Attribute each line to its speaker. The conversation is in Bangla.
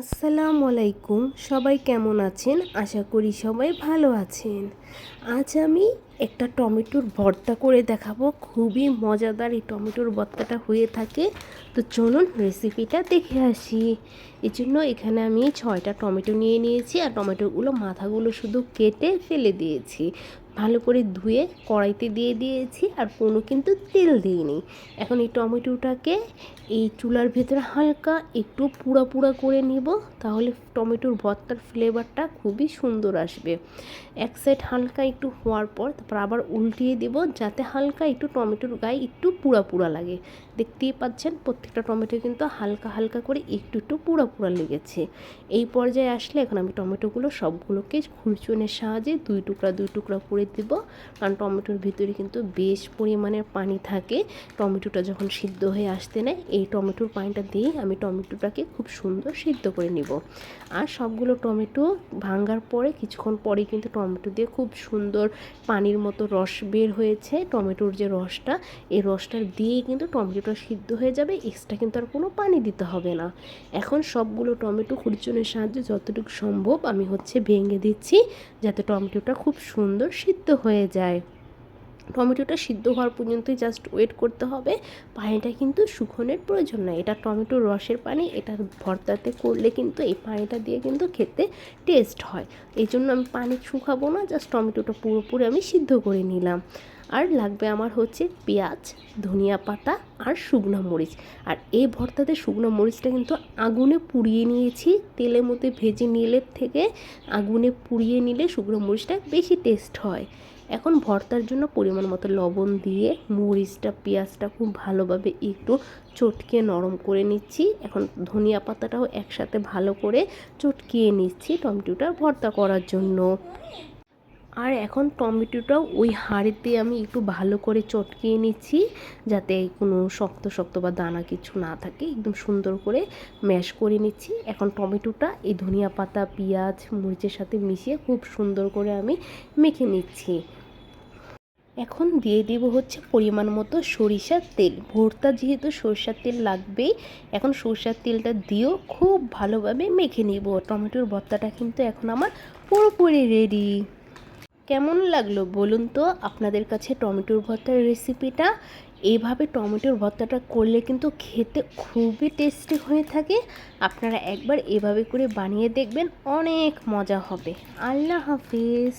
Speaker 1: আসসালামু আলাইকুম। সবাই কেমন আছেন? আশা করি সবাই ভালো আছেন। আজ আমি একটা টমেটোর ভর্তা করে দেখাবো। খুবই মজাদার এই টমেটোর ভর্তাটা হয়ে থাকে। তো চলুন রেসিপিটা দেখে আসি। এই জন্য এখানে আমি ছয়টা টমেটো নিয়ে নিয়েছি। আর টমেটোগুলো মাথাগুলো শুধু কেটে ফেলে দিয়েছি। ভালো করে ধুয়ে কড়াইতে দিয়ে দিয়েছি আর কোনো কিন্তু তেল দিইনি। এখন এই টমেটোটাকে এই চুলার ভেতরে হালকা একটু পুড়া পুড়া করে নিব, তাহলে টমেটোর ভর্তার ফ্লেভারটা খুবই সুন্দর আসবে। এক সাইড হালকা একটু হওয়ার পর তারপর আবার উল্টিয়ে দেব, যাতে হালকা একটু টমেটোর গায়ে একটু পুড়া পুড়া লাগে। দেখতেই পাচ্ছেন, প্রত্যেকটা টমেটো কিন্তু হালকা হালকা করে একটু একটু পুড়া পুড়া লেগেছে। এই পর্যায়ে আসলে এখন আমি টমেটোগুলো সবগুলোকে খুরচুনের সাহায্যে দুই টুকরা দুই টুকরা করে দেব। কারণ টমেটোর ভিতরে কিন্তু বেশ পরিমাণের পানি থাকে। টমেটোটা যখন সিদ্ধ হয়ে আসতে নেয়, এই টমেটোর পানিটা দিয়ে আমি টমেটোটাকে খুব সুন্দর সিদ্ধ করে নিব। আর সবগুলো টমেটো ভাঙ্গার পরে, কিছুক্ষণ পরে কিন্তু টমেটো দিয়ে খুব সুন্দর পানির মতো রস বের হয়েছে। টমেটোর যে রসটা, এই রসটা দিয়ে কিন্তু টমেটোটা সিদ্ধ হয়ে যাবে। এক্সট্রা কিন্তু আর কোনো পানি দিতে হবে না। এখন সবগুলো টমেটো খুরচুনের সাহায্যে যতটুকু সম্ভব আমি হচ্ছে ভেঙে দিচ্ছি, যাতে টমেটোটা খুব সুন্দর সিদ্ধ হয়ে যায়। টমেটোটা সিদ্ধ হওয়ার পর্যন্তই জাস্ট ওয়েট করতে হবে। পানিটা কিন্তু শুকোনোর প্রয়োজন নয় এটা টমেটোর রসের পানি, এটা ভর্তাতে করলে কিন্তু এই পানিটা দিয়ে কিন্তু খেতে টেস্ট হয়। এই জন্য আমি পানি শুকাবো না জাস্ট টমেটোটা পুরোপুরি আমি সিদ্ধ করে নিলাম। আর লাগবে আমার হচ্ছে পেঁয়াজ, ধনিয়া পাতা আর শুকনো মরিচ। আর এই ভর্তাতে শুকনো মরিচটা কিন্তু আগুনে পুড়িয়ে নিয়েছি। তেলের মধ্যে ভেজে নিলে থেকে আগুনে পুড়িয়ে নিলে শুকনো মরিচটা বেশি টেস্ট হয়। এখন ভর্তার জন্য পরিমাণ মতো লবণ দিয়ে মরিচটা, পেঁয়াজটা খুব ভালোভাবে একটু চটকে নরম করে নিচ্ছি। এখন ধনিয়া পাতাটাও একসাথে ভালো করে চটকিয়ে নিচ্ছি টমেটোটা ভর্তা করার জন্য। আর এখন টমেটোটাও ওই হাঁড়িতে আমি একটু ভালো করে চটকিয়ে নিচ্ছি যাতে কোনো শক্ত শক্ত বা দানা কিছু না থাকে। একদম সুন্দর করে ম্যাশ করে নিচ্ছি। এখন টমেটোটা এই ধনিয়া পাতা, পেঁয়াজ, মরিচের সাথে মিশিয়ে খুব সুন্দর করে আমি মেখে নিচ্ছি। এখন দিয়ে দেব হচ্ছে পরিমাণ মতো সরিষার তেল। ভর্তা যেহেতু সরষার তেল লাগবেই, এখন সরষার তেলটা দিয়েও খুব ভালোভাবে মেখে নিব। টমেটোর ভর্তাটা কিন্তু এখন আমার পুরোপুরি রেডি কেমন লাগল বলুন তো? আপনাদের কাছে টমেটোর ভর্তার রেসিপিটা এইভাবে টমেটোর ভর্তাটা করলে কিন্তু খেতে খুবই টেস্টি হয়ে থাকে। আপনারা একবার এভাবে করে বানিয়ে দেখবেন, অনেক মজা হবে। আল্লাহ হাফিজ।